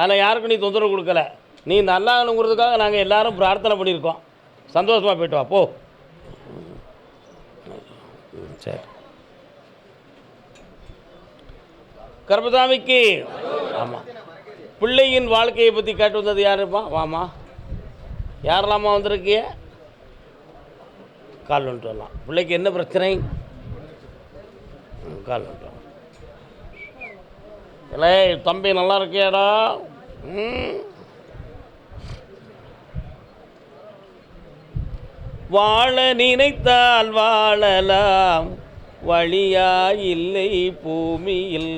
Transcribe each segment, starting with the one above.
அதில் யாருக்கும் நீ தொந்தரவு கொடுக்கல. நீ நல்லா இருக்கணுங்கிறதுக்காக நாங்கள் எல்லாரும் பிரார்த்தனை பண்ணியிருக்கோம். சந்தோஷமாக போயிட்டு வா போ. ம், சரி. கருப்பசாமிக்கு ஆமாம் பிள்ளையின் வாழ்க்கையை பற்றி கேட்டு வந்தது யாருப்பா? வாமா. யாரெல்லாமா வந்திருக்கிய? கால் வந்துட்டு வரலாம் பிள்ளைக்கு என்ன பிரச்சனை? கால் வந்துட்டு வரலாம் இல்லை தம்பி நல்லா இருக்கியாடா. வாழ நினைத்தால் வாழலாம் வழியா இல்லை பூமியில்.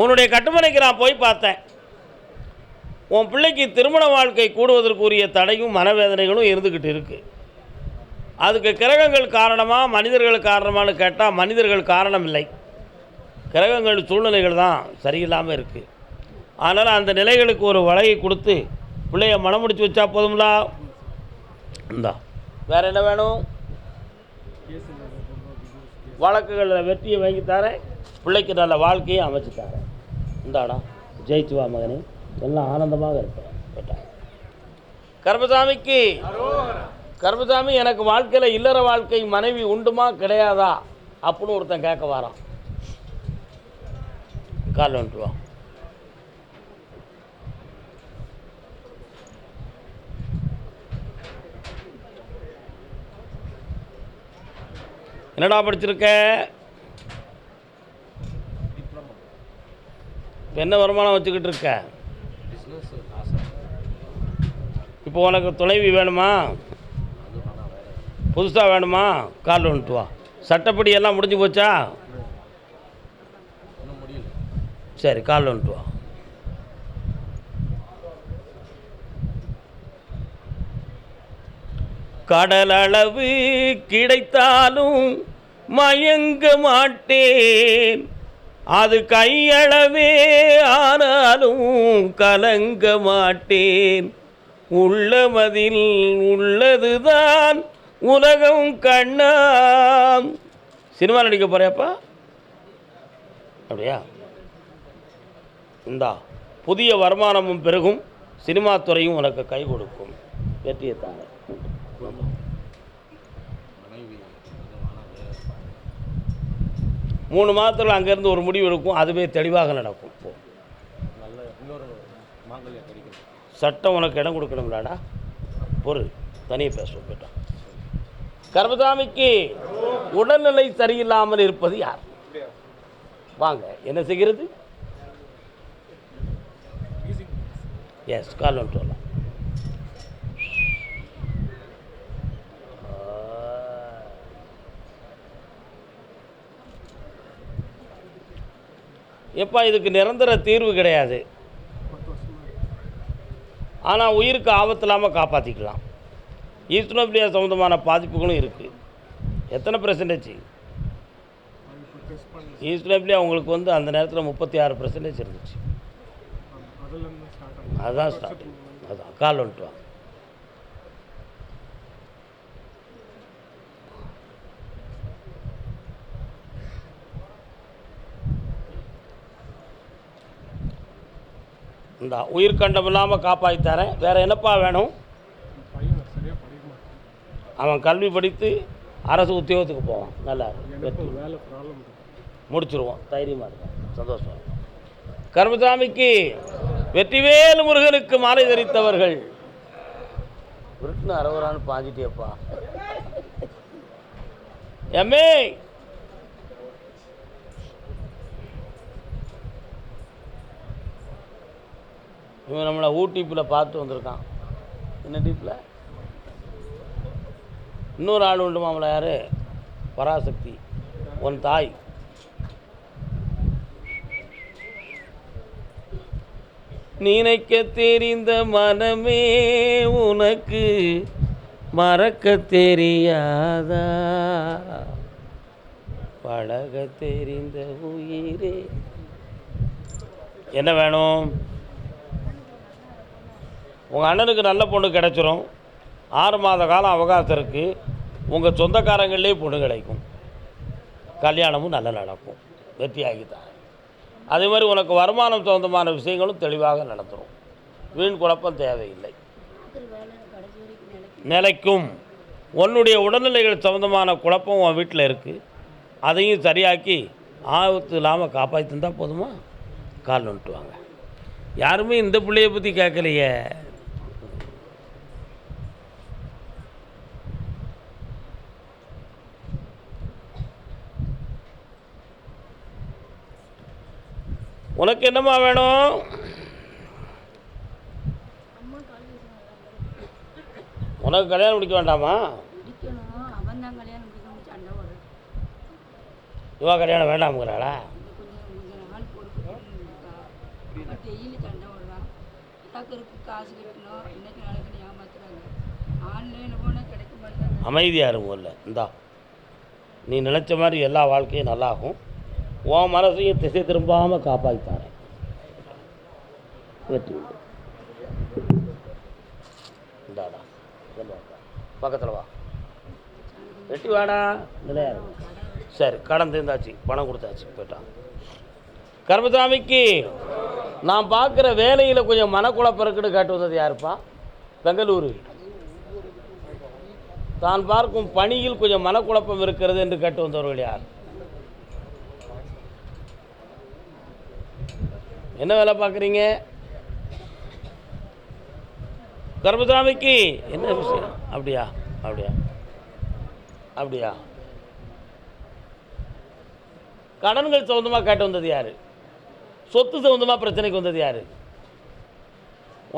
உன்னுடைய கட்டுமனைக்கு நான் போய் பார்த்தேன். உன் பிள்ளைக்கு திருமண வாழ்க்கை கூடுவதற்குரிய தடையும் மனவேதனைகளும் இருந்துக்கிட்டு இருக்கு. அதுக்கு கிரகங்கள் காரணமாக மனிதர்கள் காரணமானு கேட்டால் மனிதர்கள் காரணம் இல்லை கிரகங்கள் சூழ்நிலைகள் தான் சரியில்லாமல் இருக்குது அதனால் அந்த நிலைகளுக்கு ஒரு வலையை கொடுத்து பிள்ளைய மனம் முடிச்சு வச்சா போதும்லா? இந்தா வேற என்ன வேணும்? வழக்குகளில் வெற்றியை வாங்கி தரேன் பிள்ளைக்கு நல்ல வாழ்க்கையை அமைச்சு தரேன். இந்தாடா ஜெயிச்சு வா மகனே. எல்லாம் ஆனந்தமாக இருப்பேன் கேட்டான் கர்மசாமிக்கு கர்மசாமி எனக்கு வாழ்க்கையில் இல்லற வாழ்க்கை மனைவி உண்டுமா கிடையாதா? அப்படின்னு ஒருத்தன் கேட்க வாரான். கால் வந்துட்டு வா. என்னடா படிச்சிருக்க? இப்போ என்ன வருமானம் வச்சுக்கிட்டு இருக்க? இப்போ உனக்கு துணைவி வேணுமா? புதுசாக வேணுமா? கால் வந்துட்டு வா. சட்டப்படி எல்லாம் முடிஞ்சு போச்சா? சரி கால் வந்துட்டு வா. கடலளவு கிடைத்தாலும் மயங்க மாட்டேன். அது கையளவே ஆனாலும் கலங்க மாட்டேன். உள்ளமதில் உள்ளதுதான் உலகம் கண்ணாம். சினிமா நடிக்க போறியாப்பா? அப்படியா? இந்தா புதிய வருமானமும் பெருகும் சினிமா துறையும் உனக்கு கை கொடுக்கும். வெற்றியை தாங்க. மூணு மாதத்தில் அங்கேருந்து ஒரு முடிவு எடுக்கும் அதுவே தெளிவாக நடக்கும். சட்டம் உனக்கு இடம் கொடுக்கணும்லாடா. பொருள் தனியாக பேசுவோம் போயிட்டோம் கர்மசாமிக்கு உடல்நிலை சரியில்லாமல் இருப்பது யார்? வாங்க என்ன செய்கிறது? எஸ் கால் வந்துட்டு வரலாம் எப்பா இதுக்கு நிரந்தர தீர்வு கிடையாது. ஆனால் உயிருக்கு ஆபத்து இல்லாமல் காப்பாற்றிக்கலாம் ஈஸ்வரப்பிரியா சம்மந்தமான பாதிப்புகளும் இருக்குது எத்தனை பர்சன்டேஜ் ஈஸ்வரப்பிரியா உங்களுக்கு வந்து அந்த நேரத்தில் முப்பத்தி ஆறு பர்சன்டேஜ் இருந்துச்சு. அதுதான் ஸ்டார்ட் அதான் கால் வந்துட்டு வா. இந்த உயிர்கண்டம் இல்லாமல் காப்பாற்றி தரேன். வேறு என்னப்பா வேணும்? அவன் கல்வி படித்து அரசு உத்தியோகத்துக்கு போவான். நல்லா முடிச்சிருவோம். தைரியமாக இருக்கும் சந்தோஷம் கர்மசாமிக்கு வெற்றிவேலு முருகனுக்கு மாலை தரித்தவர்கள். விருட்டுன்னு அறவரான்னு பாஞ்சிட்டியப்பா. எம்மே. இவன் நம்மளை ஊட்டிப்பில் பார்த்து வந்திருக்கான். என்ன டீப்பில்? இன்னொரு ஆள் உண்டு மாமலை யார்? பராசக்தி. உன் தாய். நினைக்க தெரிந்த மனமே உனக்கு மறக்க தெரியாதா? பழக தெரிந்த உயிரே. என்ன வேணும்? உங்கள் அண்ணனுக்கு நல்ல பொண்ணு கிடைச்சிரும். ஆறு மாத காலம் அவகாசம் இருக்குது உங்கள் சொந்தக்காரங்களே பொண்ணு கிடைக்கும். கல்யாணமும் நல்லா நடக்கும். வெற்றியாகித்தான் அதே மாதிரி உனக்கு வருமானம் சொந்தமான விஷயங்களும் தெளிவாக நடந்துடும் வீண் குழப்பம் தேவையில்லை. நிலைக்கும். உன்னுடைய உடல்நிலைகள் சம்மந்தமான குழப்பம் உன் வீட்டில் இருக்குது அதையும் சரியாக்கி ஆபத்து இல்லாமல் காப்பாற்றி தந்தால் போதுமா? கால் வந்துட்டு வாங்க யாருமே இந்த பிள்ளைய பற்றி கேட்கலையே. உனக்கு என்னம்மா வேணும்? உனக்கு கல்யாணம் முடிக்க வேண்டாமா? கல்யாணம் இவா கல்யாணம் வேண்டாமுங்கிறாளா? டெய்லி சண்டை விடுறான் காசு கட்டணும் இன்னைக்கு நாளைக்கு ஏமாத்துறாங்க ஆன்லைனில் போனால் கிடைக்க மாட்டாங்க அமைதியாக இருக்கும் இல்லை இந்தா நீ நினச்ச மாதிரி எல்லா வாழ்க்கையும் நல்லாகும். உன் மனசையும் திசை திரும்பாமல் காப்பாற்றித்தாரேன் வெற்றி உண்டு இந்தாடா பக்கத்தில் வா. வெட்டி வாடா. நிலையா இருக்கும் சரி கடன் தீர்ந்தாச்சு பணம் கொடுத்தாச்சு. போயிட்டான் கர்மசாமிக்கு நான் பார்க்குற வேலையில் கொஞ்சம் மனக்குழப்பம் இருக்குன்னு கேட்டு வந்தது யாருப்பா? பெங்களூரு. தான் பார்க்கும் பணியில் கொஞ்சம் மனக்குழப்பம் இருக்கிறது என்று கேட்டு வந்தவர்கள் யார்? என்ன வேலை பார்க்குறீங்க? கர்மசாமிக்கு என்ன விஷயம்? அப்படியா? அப்படியா? அப்படியா? கடன்கள் சம்மந்தமாக கேட்டு வந்தது யார்? சொத்து சம்மந்தமாக பிரச்சனைக்கு வந்தது யார்?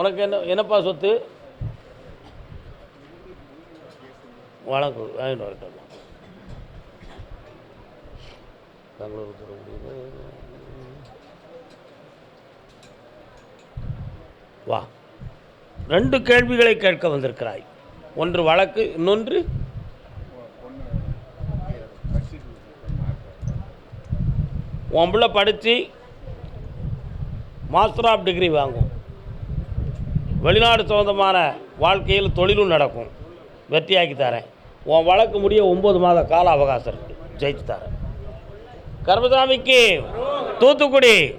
உனக்கு என்ன என்னப்பா சொத்து? வணக்கம் வாங்கிட்டு வரட்டும் பெங்களூர் வா. ரெண்டு கேள்விகளை கேட்க வந்திருக்கிறாய். ஒன்று வழக்கு இன்னொன்று? உன் பிள்ளை படித்து மாஸ்டர் ஆஃப் டிகிரி வாங்கும். வெளிநாடு சம்மந்தமான வாழ்க்கையில் தொழிலும் நடக்கும். வெற்றியாக்கி தரேன். உன் வழக்கு முடிய ஒம்பது மாத கால அவகாசம் இருக்குது ஜெயிச்சு தரேன். கர்மசாமிக்கு தூத்துக்குடி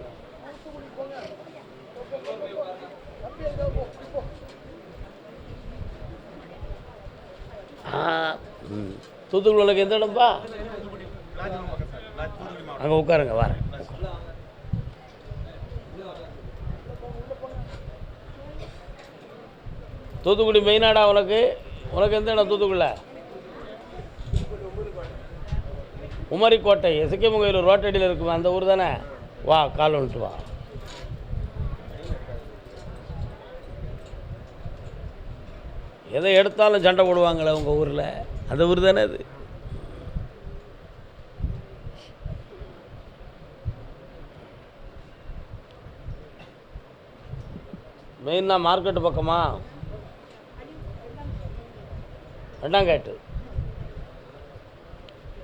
தூத்துக்குடி உனக்கு எந்த இடம்பா அங்கே உட்காருங்க வரேன் தூத்துக்குடி மெயினாடா உனக்கு? உனக்கு எந்த இடம் தூத்துக்குடியில் உமரிக்கோட்டை எசக்கியம்மன் கோயில் ரோட்டடியில் இருக்குமே? அந்த ஊர் தானே? வா கால் வந்துட்டு வா. எதை எடுத்தாலும் சண்டை போடுவாங்களே உங்கள் ஊரில்? அந்த ஊர் தானே அது. மெயின்னா மார்க்கெட்டு பக்கமா? ரெண்டாம் கேட்டு.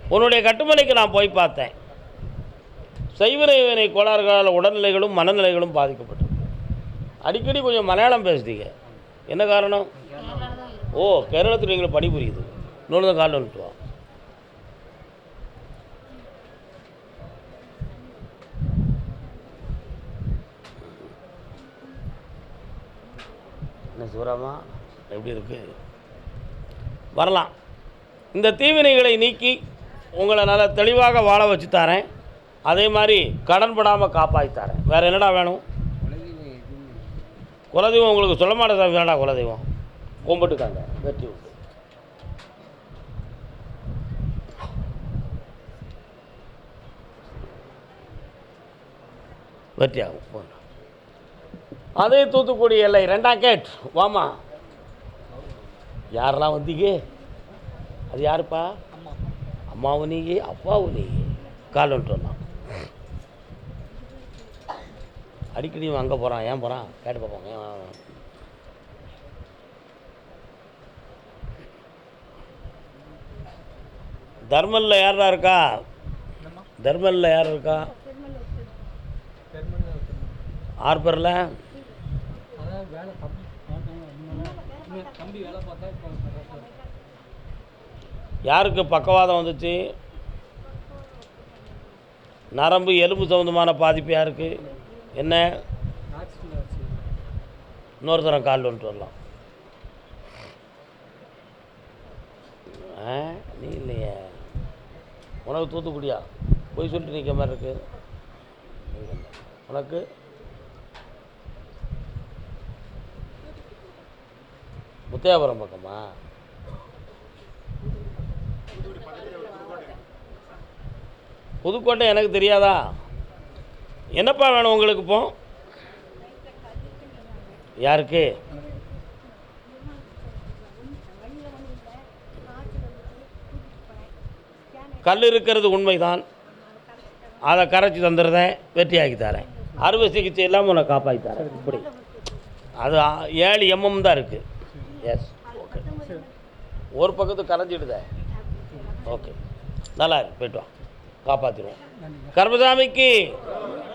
உன்னுடைய கட்டுமனைக்கு நான் போய் பார்த்தேன். செய்வினை வினை கோளாறுகளால் உடல்நிலைகளும் மனநிலைகளும் பாதிக்கப்பட்டு அடிக்கடி கொஞ்சம் மலையாளம் பேசுதீங்க. என்ன காரணம்? ஓ கேரளத்தில் எங்களுக்கு பணிபுரியுது. இன்னொன்று தான் காலில் வந்துட்டு வா. என்ன சிவராமா? எப்படி இருக்கு? வரலாம். இந்த தீவினைகளை நீக்கி உங்களை நல்லா தெளிவாக வாழ வச்சு தரேன். அதே மாதிரி கடன் படாமல் காப்பாற்றி தரேன். வேறு என்னடா வேணும்? குலதெய்வம். உங்களுக்கு சொல்ல மாட்டேன் வேண்டா குலதெய்வம். கும்பிட்டுக்காங்க வெற்றி உண்டு வெற்றி ஆகும் அதே தூத்துக்குடி எல்லை ரெண்டாம் கேட் வாமா. யாரெல்லாம் வந்தீங்க? அது யாருப்பா? அம்மாவும் நீங்க அப்பாவும் நீங்க. கால் வந்தான் அடிக்கடி அங்கே போகிறான் ஏன் போகிறான் கேட்டு பார்ப்போம் ஏன் தர்மல்ல யாரா இருக்கா? தர்மல்ல யார் இருக்கா? ஆறு பேரில்? யாருக்கு பக்கவாதம் வந்துச்சு? நரம்பு எலும்பு சம்மந்தமான பாதிப்பு யாருக்கு? என்ன? இன்னொரு தரம் கால் வந்துட்டு வரலாம். ஆ நீ இல்லையே. உனக்கு தூத்துக்குடியா? போய் சொல்லிட்டு நிற்க மாதிரி இருக்கு. உனக்கு? முத்தையாபுரம் பக்கமா? புதுக்கோட்டை எனக்கு தெரியாதா? என்னப்பா வேணும் உங்களுக்கு இப்போ? யாருக்கு? கல் இருக்கிறது உண்மைதான். அதை கரைச்சி தந்துடுறேன் வெட்டியாக்கி தரேன். அறுவை சிகிச்சை இல்லாமல் உன்னை காப்பாற்றி தரேன். இப்படி. அது ஏழு எம்எம் தான் இருக்குது எஸ் ஓகே ஒரு பக்கத்து கரைஞ்சிடுதே. ஓகே நல்லா இருக்கு. போய்ட்டு வா. காப்பாற்றிடுவோம் கர்மசாமிக்கு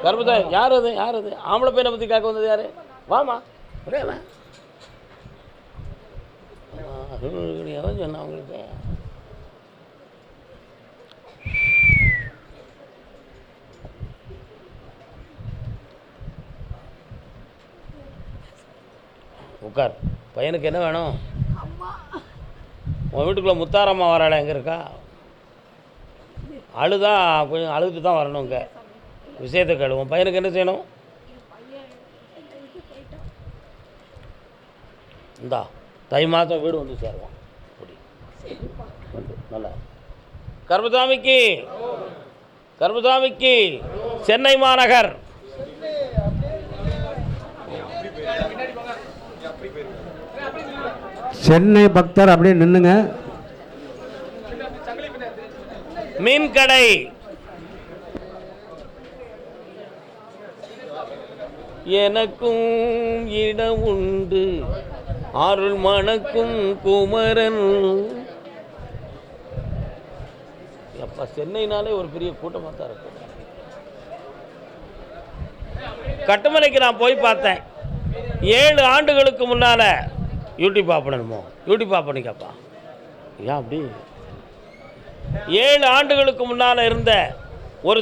கர்மசாமி யார் அது? யார் அது? ஆம்பளை பையனை பற்றி கேட்க வந்தது யார்? வாமா ஒரே வா. ஆ, உட்கார். பையனுக்கு என்ன வேணும்? உன் வீட்டுக்குள்ளே முத்தாரம்மா வராள எங்கே இருக்கா? அழுதா கொஞ்சம் அழுதுட்டு தான் வரணும் இங்கே. விஷயத்தை கேளு. உன் பையனுக்கு என்ன செய்யணும்? இந்தா தை மாதம் வீடு வந்து சேருவான் அப்படி. நல்லா. கர்மசாமிக்கு கர்மசாமிக்கு சென்னை மாநகர். சென்னை பக்தர் அப்படியே நின்னுங்க. மீன் கடை எனக்கும் இடம் உண்டு. அருள் மணக்கும் குமரன். அப்பா சென்னைனாலே ஒரு பெரிய கூட்டமாக தான் இருக்கும். கட்டுமனைக்கு நான் போய் பார்த்தேன். ஏழு ஆண்டுகளுக்கு முன்னால் யூடியூப் ஆஃப் பண்ணணுமோ? யூடியூப் ஆஃப் பண்ணிக்கப்பா ஏன் அப்படி? ஏழு ஆண்டுகளுக்கு முன்னால் இருந்த